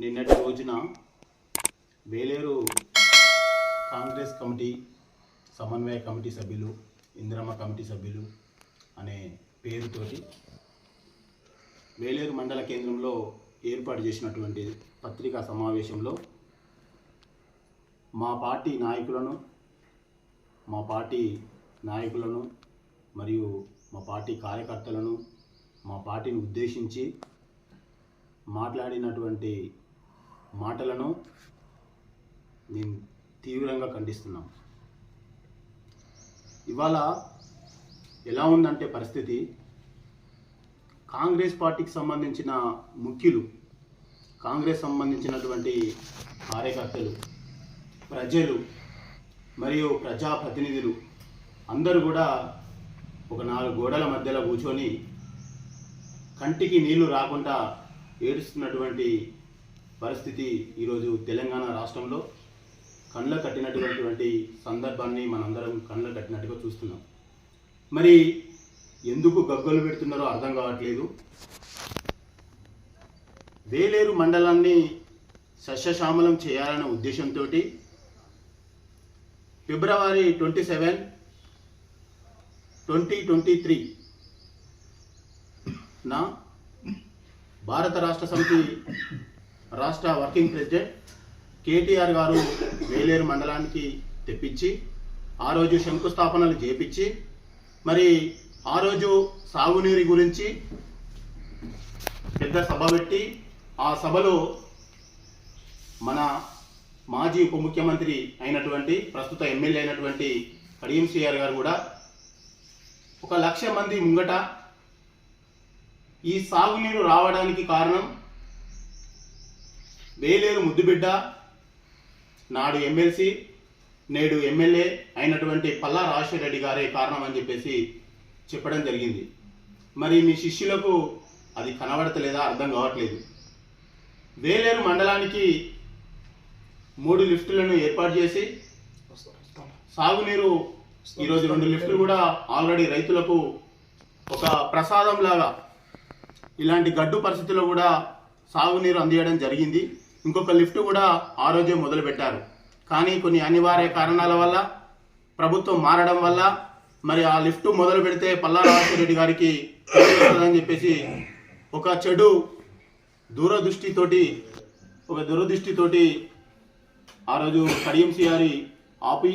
నిన్నటి రోజున వేలేరు కాంగ్రెస్ కమిటీ సమన్వయ కమిటీ సభ్యులు ఇందిరమ్మ కమిటీ సభ్యులు అనే పేరుతోటి వేలేరు మండల కేంద్రంలో ఏర్పాటు చేసినటువంటి పత్రికా సమావేశంలో మా పార్టీ నాయకులను మా పార్టీ నాయకులను మరియు మా పార్టీ కార్యకర్తలను మా పార్టీని ఉద్దేశించి మాట్లాడినటువంటి మాటలను నేను తీవ్రంగా ఖండిస్తున్నాం. ఇవాళ ఎలా ఉందంటే పరిస్థితి కాంగ్రెస్ పార్టీకి సంబంధించిన ముఖ్యులు కాంగ్రెస్ సంబంధించినటువంటి కార్యకర్తలు ప్రజలు మరియు ప్రజాప్రతినిధులు అందరూ కూడా ఒక నాలుగు గోడల మధ్యలో కూర్చొని కంటికి నీళ్ళు రాకుండా ఏడుస్తున్నటువంటి పరిస్థితి ఈరోజు తెలంగాణ రాష్ట్రంలో కళ్ళ కట్టినటువంటి సందర్భాన్ని మనందరం కళ్ళ కట్టినట్టుగా చూస్తున్నాం. మరి ఎందుకు గగ్గలు పెడుతున్నారో అర్థం కావట్లేదు. వేలేరు మండలాన్ని సస్యశ్యామలం చేయాలన్న ఉద్దేశంతో ఫిబ్రవరి twenty seven twenty twenty three నా భారత రాష్ట్ర సమితి రాష్ట్ర వర్కింగ్ ప్రెసిడెంట్ కేటీఆర్ గారు వేలేరు మండలానికి తెప్పించి ఆ రోజు శంకుస్థాపనలు చేపించి మరి ఆ రోజు సాగునీరు గురించి పెద్ద సభ పెట్టి ఆ సభలో మన మాజీ ఉప ముఖ్యమంత్రి అయినటువంటి ప్రస్తుత ఎమ్మెల్యే అయినటువంటి కడియం సిఆర్ గారు కూడా ఒక లక్ష మంది ముంగట ఈ సాగునీరు రావడానికి కారణం వేలేరు ముద్దుబిడ్డ నాడు ఎమ్మెల్సీ నేడు ఎమ్మెల్యే అయినటువంటి పల్లా రాజశేఖర రెడ్డి గారే కారణం అని చెప్పేసి చెప్పడం జరిగింది. మరి మీ శిష్యులకు అది కనబడతలేదా? అర్థం కావట్లేదు. వేలేరు మండలానికి మూడు లిఫ్టులను ఏర్పాటు చేసి సాగునీరు ఈరోజు రెండు లిఫ్టులు కూడా ఆల్రెడీ రైతులకు ఒక ప్రసాదం లాగా ఇలాంటి గడ్డు పరిస్థితుల్లో కూడా సాగునీరు అందియడం జరిగింది. ఇంకొక లిఫ్ట్ కూడా ఆ రోజే మొదలుపెట్టారు. కానీ కొన్ని అనివార్య కారణాల వల్ల ప్రభుత్వం మారడం వల్ల మరి ఆ లిఫ్ట్ మొదలు పెడితే పల్లా రెడ్డి గారికి అని వస్తుందని చెప్పేసి ఒక చెడు దూరదృష్టితోటి ఒక దూరదృష్టితోటి ఆ రోజు కడియం గారి ఆపి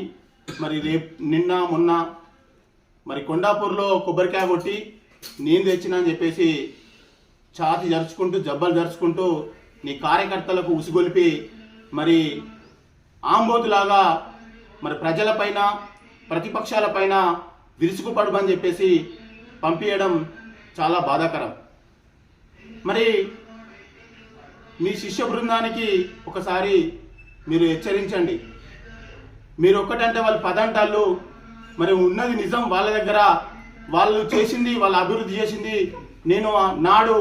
మరి రేపు నిన్న మొన్న మరి కొండాపూర్లో కొబ్బరికాయ కొట్టి నేను తెచ్చినా అని చెప్పేసి ఛాతి జరుచుకుంటూ జబ్బలు జరుచుకుంటూ నీ కార్యకర్తలకు ఉసిగొలిపి మరి ఆంబోతులాగా మరి ప్రజలపైన ప్రతిపక్షాలపైన విరుచుకుపడమని చెప్పేసి పంపించడం చాలా బాధాకరం. మరి మీ శిష్య బృందానికి ఒకసారి మీరు హెచ్చరించండి. మీరు ఒక్కటంటే వాళ్ళు పదంటాళ్ళు మరి ఉన్నది నిజం వాళ్ళ దగ్గర వాళ్ళు చేసింది వాళ్ళ అభివృద్ధి చేసింది నేను నాడు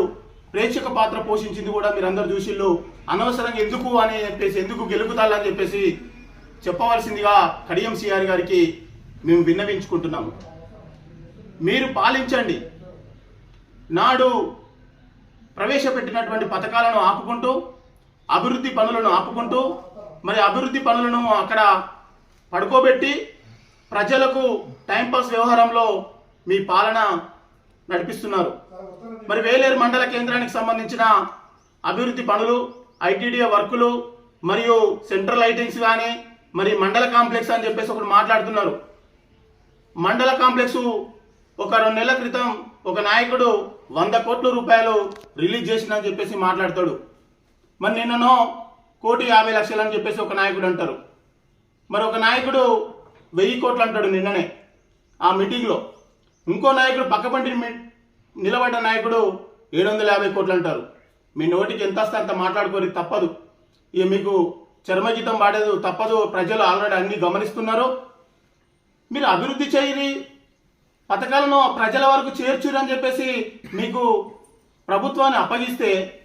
ప్రేక్షక పాత్ర పోషించింది కూడా మీరు అందరు చూసిళ్ళు. అనవసరంగా ఎందుకు అని చెప్పేసి ఎందుకు గెలుపుతాలని చెప్పేసి చెప్పవలసిందిగా కడియం సిఆర్ గారికి మేము విన్నవించుకుంటున్నాము. మీరు పాలించండి. నాడు ప్రవేశపెట్టినటువంటి పథకాలను ఆపుకుంటూ అభివృద్ధి పనులను ఆపుకుంటూ మరి అభివృద్ధి పనులను అక్కడ పడుకోబెట్టి ప్రజలకు టైంపాస్ వ్యవహారంలో మీ పాలన నడిపిస్తున్నారు. మరి వేలేరు మండల కేంద్రానికి సంబంధించిన అభివృద్ధి పనులు ఐటీడీఏ వర్కులు మరియు సెంట్రల్ లైటింగ్స్ కానీ మరి మండల కాంప్లెక్స్ అని చెప్పేసి ఒకరు మాట్లాడుతున్నారు. మండల కాంప్లెక్స్ ఒక రెండు నెలల క్రితం ఒక నాయకుడు వంద కోట్ల రూపాయలు రిలీజ్ చేసిందని చెప్పేసి మాట్లాడతాడు. మరి నిన్ననో కోటి యాభై లక్షలు అని చెప్పేసి ఒక నాయకుడు అంటారు. మరి ఒక నాయకుడు వెయ్యి కోట్లు అంటాడు నిన్ననే ఆ మీటింగ్లో. ఇంకో నాయకుడు పక్కపంటి నిలబడ్డ నాయకుడు ఏడు వందల యాభై కోట్లు అంటారు. మీ నోటికి ఎంత వస్తే అంత మాట్లాడుకోరు తప్పదు. ఇక మీకు చర్మజీతం పాడేది తప్పదు. ప్రజలు ఆల్రెడీ అన్ని గమనిస్తున్నారు. మీరు అభివృద్ధి చేయరి పథకాలను ప్రజల వరకు చేర్చురు అని చెప్పేసి మీకు ప్రభుత్వాన్ని అప్పగిస్తే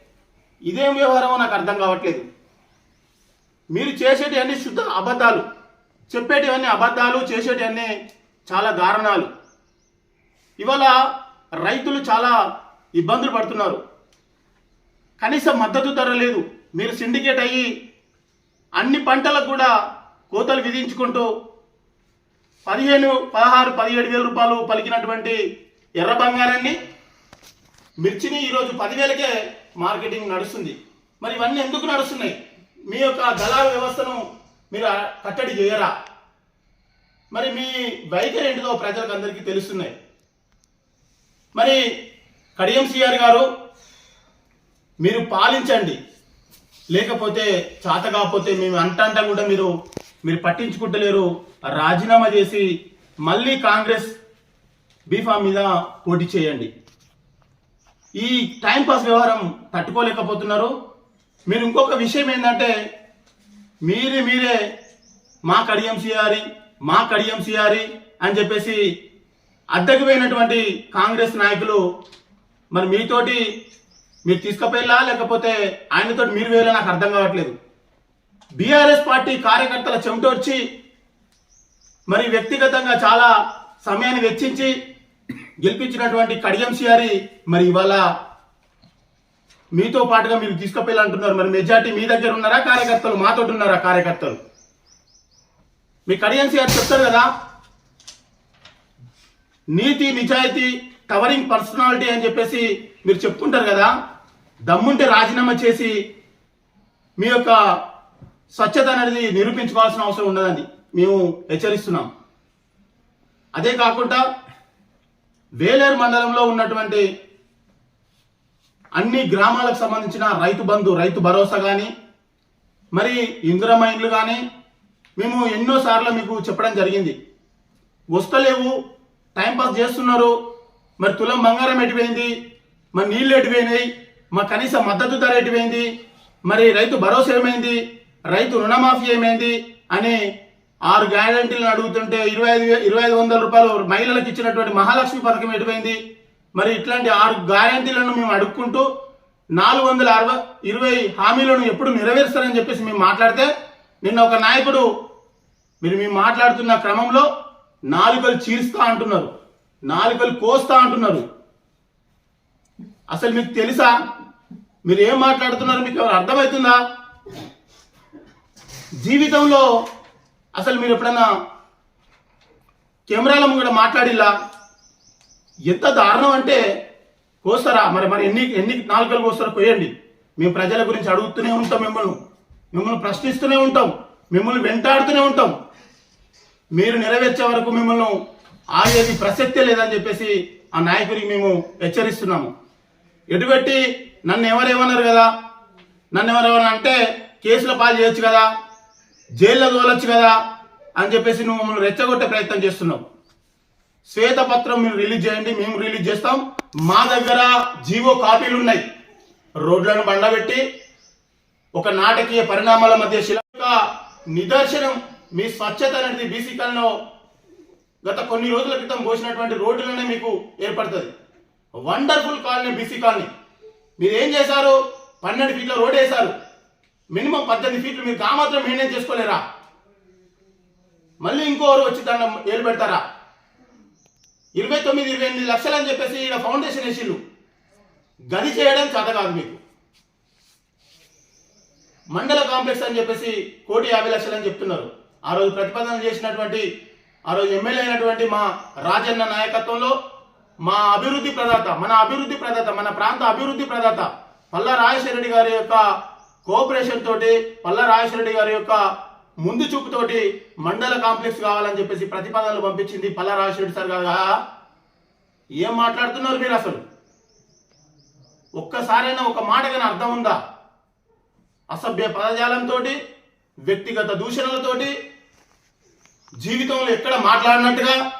ఇదేం వ్యవహారమో నాకు అర్థం కావట్లేదు. మీరు చేసేటివన్నీ శుద్ధ అబద్ధాలు. చెప్పేటివన్నీ అబద్ధాలు చేసేటివన్నీ చాలా దారుణాలు. ఇవాళ రైతులు చాలా ఇబ్బందులు పడుతున్నారు. కనీసం మద్దతు ధర లేదు. మీరు సిండికేట్ అయ్యి అన్ని పంటలకు కూడా కోతలు విధించుకుంటూ పదిహేను పదహారు పదిహేడు వేల రూపాయలు పలికినటువంటి ఎర్ర బంగారాన్ని మిర్చిని ఈరోజు పదివేలకే మార్కెటింగ్ నడుస్తుంది. మరి ఇవన్నీ ఎందుకు నడుస్తున్నాయి? మీ యొక్క దళాల వ్యవస్థను మీరు కట్టడి చేయరా? మరి మీ వైఖరి ఏంటిదో ప్రజలకు అందరికీ తెలుస్తున్నాయి. మరి కడియం సిఆర్ గారు మీరు పాలించండి. లేకపోతే చాత కాకపోతే మేము అంటంట కూడా మీరు మీరు పట్టించుకుంటలేరు. రాజీనామా చేసి మళ్ళీ కాంగ్రెస్ బీఫామ్ మీద పోటీ చేయండి. ఈ టైంపాస్ వ్యవహారం తట్టుకోలేకపోతున్నారు. మీరు ఇంకొక విషయం ఏంటంటే మీరే మీరే మా కడియం సిఆరి మా కడియం సిఆరి అని చెప్పేసి అద్దెకు పోయినటువంటి కాంగ్రెస్ నాయకులు మరి మీతోటి మీరు తీసుకుపోయిలా లేకపోతే ఆయనతో మీరు వేయాలో నాకు అర్థం కావట్లేదు. బీఆర్ఎస్ పార్టీ కార్యకర్తల చెమటోడ్చి మరి వ్యక్తిగతంగా చాలా సమయాన్ని వెచ్చించి గెలిపించినటువంటి కడియం సిఆరి మరి ఇవాళ మీతో పాటుగా మీరు తీసుకుపోయాలంటున్నారు మరి మెజార్టీ మీ దగ్గర ఉన్నారా? కార్యకర్తలు మాతో ఉన్నారా? కార్యకర్తలు? మీ కడియం సిఆర్ చెప్తారు కదా నీతి నిజాయితీ టవరింగ్ పర్సనాలిటీ అని చెప్పేసి మీరు చెప్పుకుంటారు కదా దమ్ముంటే రాజీనామా చేసి మీ యొక్క స్వచ్ఛత అనేది నిరూపించుకోవాల్సిన అవసరం ఉండదండి మేము హెచ్చరిస్తున్నాం. అదే కాకుండా వేలేరు మండలంలో ఉన్నటువంటి అన్ని గ్రామాలకు సంబంధించిన రైతు బంధు రైతు భరోసా కానీ మరి ఇందిరమ్మ కానీ మేము ఎన్నోసార్లు మీకు చెప్పడం జరిగింది. వస్తలేవు టైంపాస్ చేస్తున్నారు. మరి తులం బంగారం ఎటుపోయింది మరి నీళ్ళు ఎటుపోయినాయి మా కనీస మద్దతు ధర ఎటుపోయింది మరి రైతు భరోసా ఏమైంది? రైతు రుణమాఫీ ఏమైంది? అని ఆరు గ్యారంటీలను అడుగుతుంటే ఇరవై ఐదు ఇరవై ఐదు వందల రూపాయలు మహిళలకు ఇచ్చినటువంటి మహాలక్ష్మి పథకం ఎటుపోయింది మరి ఇట్లాంటి ఆరు గ్యారంటీలను మేము అడుక్కుంటూ నాలుగు వందల అరవై ఇరవై హామీలను ఎప్పుడు నెరవేరుస్తారని చెప్పేసి మేము మాట్లాడితే నిన్న ఒక నాయకుడు మీరు మేము మాట్లాడుతున్న క్రమంలో నాలుకలు చీరుస్తా అంటున్నారు. నాలుకలు కోస్తా అంటున్నారు. అసలు మీకు తెలుసా? మీరు ఏం మాట్లాడుతున్నారు? మీకు ఎవరు అర్థమవుతుందా? జీవితంలో అసలు మీరు ఎప్పుడన్నా కెమెరాల ముంగడ మాట్లాడిల్లా? ఎంత దారుణం అంటే కోస్తారా? మరి మరి ఎన్ని ఎన్ని నాలుకలు కోస్తారో పోయండి మేము ప్రజల గురించి అడుగుతూనే ఉంటాం మిమ్మల్ని. మిమ్మల్ని ప్రశ్నిస్తూనే ఉంటాం. మిమ్మల్ని వెంటాడుతూనే ఉంటాం. మీరు నెరవేర్చే వరకు మిమ్మల్ని ఆగేది ప్రసక్తే లేదని చెప్పేసి ఆ నాయకుడికి మేము హెచ్చరిస్తున్నాము. ఎటుపెట్టి నన్ను ఎవరేమన్నారు కదా? నన్ను ఎవరేమన్నా అంటే కేసుల పాలు చేయొచ్చు కదా? జైల్లో తోలొచ్చు కదా? అని చెప్పేసి నువ్వు మమ్మల్ని రెచ్చగొట్టే ప్రయత్నం చేస్తున్నావు. శ్వేతపత్రం మీరు రిలీజ్ చేయండి మేము రిలీజ్ చేస్తాం. మా దగ్గర జీవో కాపీలు ఉన్నాయి. రోడ్లను బండబెట్టి ఒక నాటకీయ పరిణామాల మధ్య శిల నిదర్శనం మీ స్వచ్ఛత అనేది బీసీ కాలంలో గత కొన్ని రోజుల క్రితం పోసినటువంటి రోడ్డులోనే మీకు ఏర్పడుతుంది. Wonderful colony BC colony. మీరు ఏం చేశారు? పన్నెండు ఫీట్ల రోడ్ వేశారు. మినిమం పద్దెనిమిది ఫీట్లు మీరు కా మాత్రం మెయింటైన్ చేసుకోలేరా? మళ్ళీ ఇంకోరు వచ్చి దాన్ని ఏలు పెడతారా ఇరవై తొమ్మిది ఇరవై ఎనిమిది లక్షలు అని చెప్పేసి ఇక్కడ ఫౌండేషన్ వేసిళ్ళు. గది చేయడం చేత కాదు మీకు. మండల కాంప్లెక్స్ అని చెప్పేసి కోటి యాభై లక్షలు అని చెప్తున్నారు. ఆ రోజు ప్రతిపాదన చేసినటువంటి ఆ రోజు ఎమ్మెల్యే అయినటువంటి మా రాజన్న నాయకత్వంలో మా అభివృద్ధి ప్రదాత మన అభివృద్ధి ప్రదాత మన ప్రాంత అభివృద్ధి ప్రదాత పల్లా రాజశేఖర రెడ్డి గారి యొక్క కోఆపరేషన్ తోటి పల్లా రాజశేఖర రెడ్డి గారి యొక్క ముందు చూపుతోటి మండల కాంప్లెక్స్ కావాలని చెప్పేసి ప్రతిపాదనలు పంపించింది పల్లా రాజశేఖర సార్ గారు. ఏం మాట్లాడుతున్నారు మీరు అసలు? ఒక్కసారైనా ఒక మాటగానే అర్థం ఉందా? అసభ్య పదజాలంతో వ్యక్తిగత దూషణలతోటి జీవితంలో ఎక్కడ మాట్లాడినట్టుగా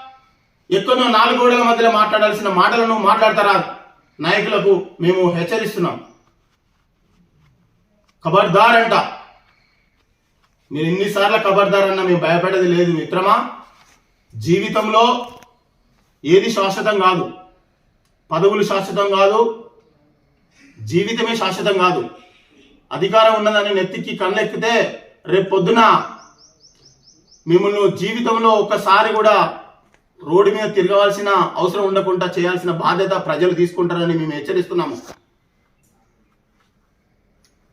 ఎక్కడో నాలుగు గోడల మధ్యలో మాట్లాడాల్సిన మాటలను మాట్లాడతారా నాయకులకు మేము హెచ్చరిస్తున్నాం. ఖబర్దార్ అంట. నేను ఎన్నిసార్లు ఖబర్దార్ అన్న మేము భయపడేది లేదు మిత్రమా? జీవితంలో ఏది శాశ్వతం కాదు. పదవులు శాశ్వతం కాదు. జీవితమే శాశ్వతం కాదు. అధికారం ఉన్నదని నెత్తికి కళ్ళెక్కితే రేపు పొద్దున మిమ్మల్ని జీవితంలో ఒక్కసారి కూడా రోడ్డు మీద తిరగవలసిన అవసరం ఉండకుండా చేయాల్సిన బాధ్యత ప్రజలు తీసుకుంటారని మేము హెచ్చరిస్తున్నాము.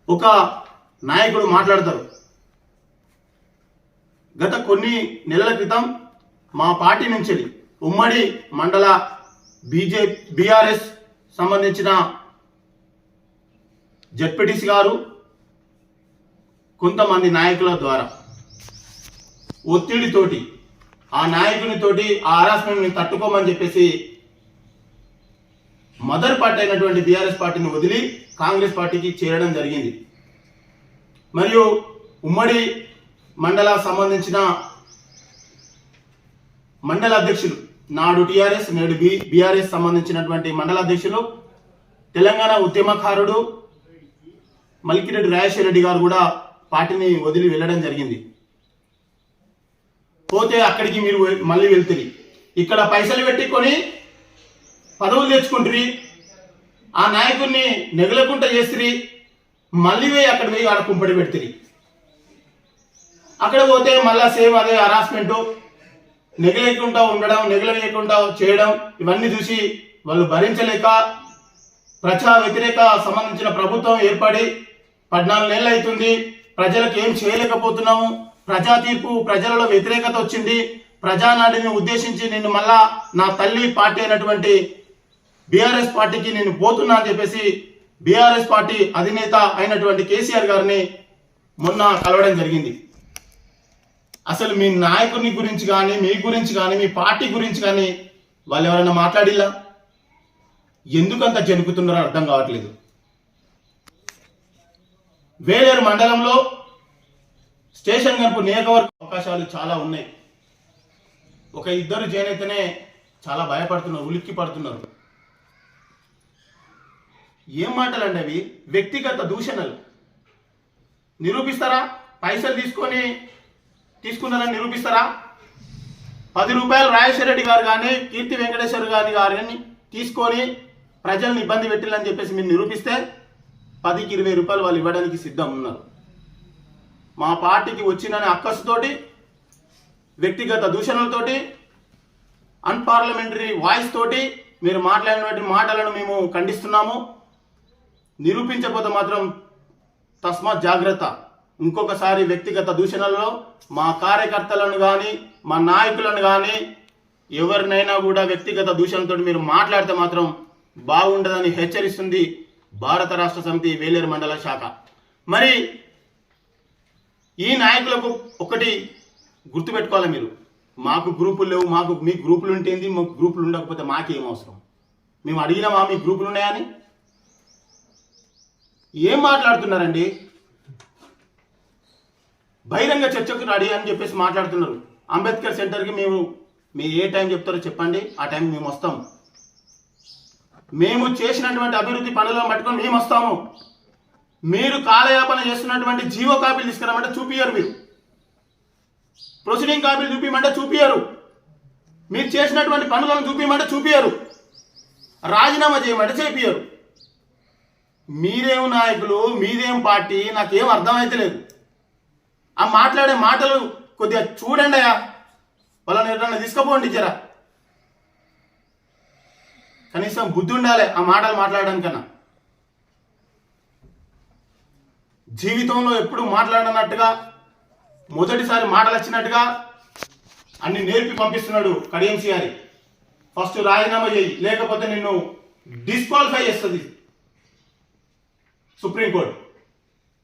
ఒక నాయకుడు మాట్లాడతారు. గత కొన్ని నెలల క్రితం మా పార్టీ నుంచి ఉమ్మడి మండల బీజే బీఆర్ఎస్ సంబంధించిన జడ్పీటీసీ గారు కొంతమంది నాయకుల ద్వారా. ఒత్తిడితోటి ఆ నాయకునితోటి ఆ హరాస్మెంట్ని తట్టుకోమని చెప్పేసి మదర్ పార్టీ అయినటువంటి బీఆర్ఎస్ పార్టీని వదిలి కాంగ్రెస్ పార్టీకి చేరడం జరిగింది. మరియు ఉమ్మడి మండల సంబంధించిన మండల అధ్యక్షులు నాడు టిఆర్ఎస్ నేడు బి బీఆర్ఎస్ సంబంధించినటువంటి మండల అధ్యక్షులు తెలంగాణ ఉద్యమకారుడు మల్కిరెడ్డి రాజేశ్వర రెడ్డి గారు కూడా పార్టీని వదిలి వెళ్ళడం జరిగింది. పోతే అక్కడికి మీరు మళ్ళీ వెళ్తుంది ఇక్కడ పైసలు పెట్టుకొని పదవులు తెచ్చుకుంటుంది ఆ నాయకుడిని నెగలకుండా చేస్తుంది మళ్ళీ పోయి అక్కడ పోయి ఆడ కుంపడి పెడుతుంది అక్కడ పోతే మళ్ళా సేమ్ అదే హరాస్మెంట్ నెగలేకుండా ఉండడం నెగలేయకుండా చేయడం ఇవన్నీ చూసి వాళ్ళు భరించలేక ప్రజా వ్యతిరేక సంబంధించిన ప్రభుత్వం ఏర్పడి పద్నాలుగు నెలలు అవుతుంది. ప్రజలకు ఏం చేయలేకపోతున్నాము. ప్రజా తీర్పు ప్రజలలో వ్యతిరేకత వచ్చింది. ప్రజానాడిని ఉద్దేశించి నేను మళ్ళా నా తల్లి పార్టీ అయినటువంటి బీఆర్ఎస్ పార్టీకి నేను పోతున్నా అని చెప్పేసి బీఆర్ఎస్ పార్టీ అధినేత అయినటువంటి కేసీఆర్ గారిని మొన్న కలవడం జరిగింది. అసలు మీ నాయకుని గురించి కానీ మీ గురించి కానీ మీ పార్టీ గురించి కానీ వాళ్ళు ఎవరైనా మాట్లాడిలా ఎందుకంత జనుకుతున్నారో అర్థం కావట్లేదు. వేలేరు మండలంలో స్టేషన్ కనుక నియోజకవర్గ అవకాశాలు చాలా ఉన్నాయి. ఒక ఇద్దరు చేనేతనే చాలా భయపడుతున్నారు ఉలిక్కి పడుతున్నారు. ఏం మాటలండి అవి? వ్యక్తిగత దూషణలు. నిరూపిస్తారా? పైసలు తీసుకొని తీసుకున్నారని నిరూపిస్తారా? పది రూపాయలు రాజేశ్వర రెడ్డి గారు కానీ కీర్తి వెంకటేశ్వర గారి గారిని తీసుకొని ప్రజల్ని ఇబ్బంది పెట్టిల్లని చెప్పేసి మీరు నిరూపిస్తే పదికి ఇరవై రూపాయలు వాళ్ళు ఇవ్వడానికి సిద్ధం ఉన్నారు. మా పార్టీకి వచ్చిన అక్కసుతోటి వ్యక్తిగత దూషణలతోటి అన్పార్లమెంటరీ వాయిస్ తోటి మీరు మాట్లాడినటువంటి మాటలను మేము ఖండిస్తున్నాము. నిరూపించకపోతే మాత్రం తస్మాత్ జాగ్రత్త. ఇంకొకసారి వ్యక్తిగత దూషణలలో మా కార్యకర్తలను కానీ మా నాయకులను కానీ ఎవరినైనా కూడా వ్యక్తిగత దూషణలతో మీరు మాట్లాడితే మాత్రం బాగుండదని హెచ్చరిస్తుంది భారత రాష్ట్ర సమితి వేలేరు మండల శాఖ. మరి ఈ నాయకులకు ఒకటి గుర్తుపెట్టుకోవాలి మీరు. మాకు గ్రూపులు లేవు మాకు మీ గ్రూపులు ఉంటేంది మాకు గ్రూపులు ఉండకపోతే మాకేం అవసరం? మేము అడిగినామా మీ గ్రూపులు ఉన్నాయని ఏం మాట్లాడుతున్నారండి? బహిరంగ చర్చకు రెడీ అని చెప్పేసి మాట్లాడుతున్నారు. అంబేద్కర్ సెంటర్కి మేము మీరు ఏ టైం చెప్తారో చెప్పండి. ఆ టైం మేము వస్తాం. మేము చేసినటువంటి అభివృద్ధి పనులను పట్టుకొని మేము వస్తాము. మీరు కాలయాపన చేస్తున్నటువంటి జీవో కాపీలు తీసుకురామంటే చూపియరు మీరు. ప్రొసీడింగ్ కాపీలు చూపించమంటే చూపియరు మీరు చేసినటువంటి పనులను చూపించమంటే చూపియరు రాజీనామా చేయమంటే చేపియరు మీరేం నాయకులు మీదేం పార్టీ నాకేం అర్థమైతే లేదు. ఆ మాట్లాడే మాటలు కొద్దిగా చూడండి అయ్యా. వాళ్ళని ఎక్కడన్నా తీసుకుపోండి జరా. కనీసం బుద్ధి ఉండాలి ఆ మాటలు మాట్లాడడానికన్నా. జీవితంలో ఎప్పుడు మాట్లాడనట్టుగా మొదటిసారి మాటలు వచ్చినట్టుగా అన్ని నేర్పి పంపిస్తున్నాడు కడియం గారి ఫస్ట్ రాజీనామా చేయి లేకపోతే నిన్ను డిస్క్వాలిఫై చేస్తుంది సుప్రీంకోర్టు.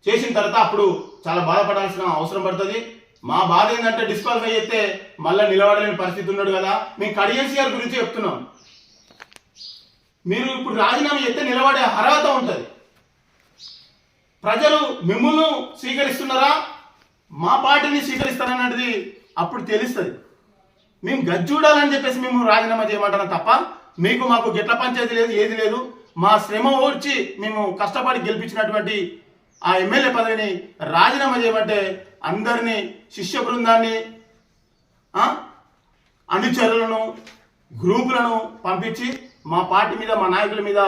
చేసిన తర్వాత అప్పుడు చాలా బాధపడాల్సిన అవసరం పడుతుంది. మా బాధ ఏంటంటే డిస్క్వాలిఫై చేస్తే మళ్ళీ నిలబడలేని పరిస్థితి ఉన్నాడు కదా. మేము కడియం గురించి చెప్తున్నాం. మీరు ఇప్పుడు రాజీనామా చేస్తే నిలబడే అర్హత ఉంటుంది. ప్రజలు మిమ్మల్ని స్వీకరిస్తున్నారా? మా పార్టీని స్వీకరిస్తారన్నది అప్పుడు తెలుస్తుంది. మేము గజ్జూడాలని చెప్పేసి మేము రాజీనామా చేయమంటాం తప్ప మీకు మాకు గిట్ల పంచాయతీ లేదు ఏది లేదు. మా శ్రమ ఓడ్చి మేము కష్టపడి గెలిపించినటువంటి ఆ ఎమ్మెల్యే పదవిని రాజీనామా చేయమంటే అందరినీ శిష్య బృందాన్ని అనుచరులను గ్రూపులను పంపించి మా పార్టీ మీద మా నాయకుల మీద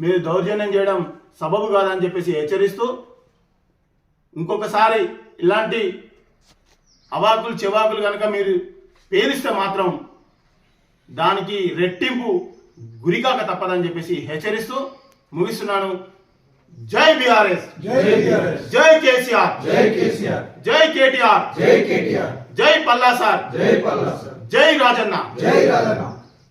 మీరు దౌర్జన్యం చేయడం సబబు కాదని చెప్పేసి హెచ్చరిస్తూ ఇంకొకసారి ఇలాంటి అవాకులు చెవాకులు కనుక మీరు పేలిస్తే మాత్రం దానికి రెట్టింపు గురికాక తప్పదని చెప్పేసి హెచ్చరిస్తూ ముగిస్తున్నాను. జై బీఆర్ఎస్. జై కేసీఆర్. జై కేసీఆర్. జై కేటీఆర్. జై కేటీఆర్. జై పల్లా సార్. జై పల్లా సార్. జై రాజన్న. జై రాజన్న.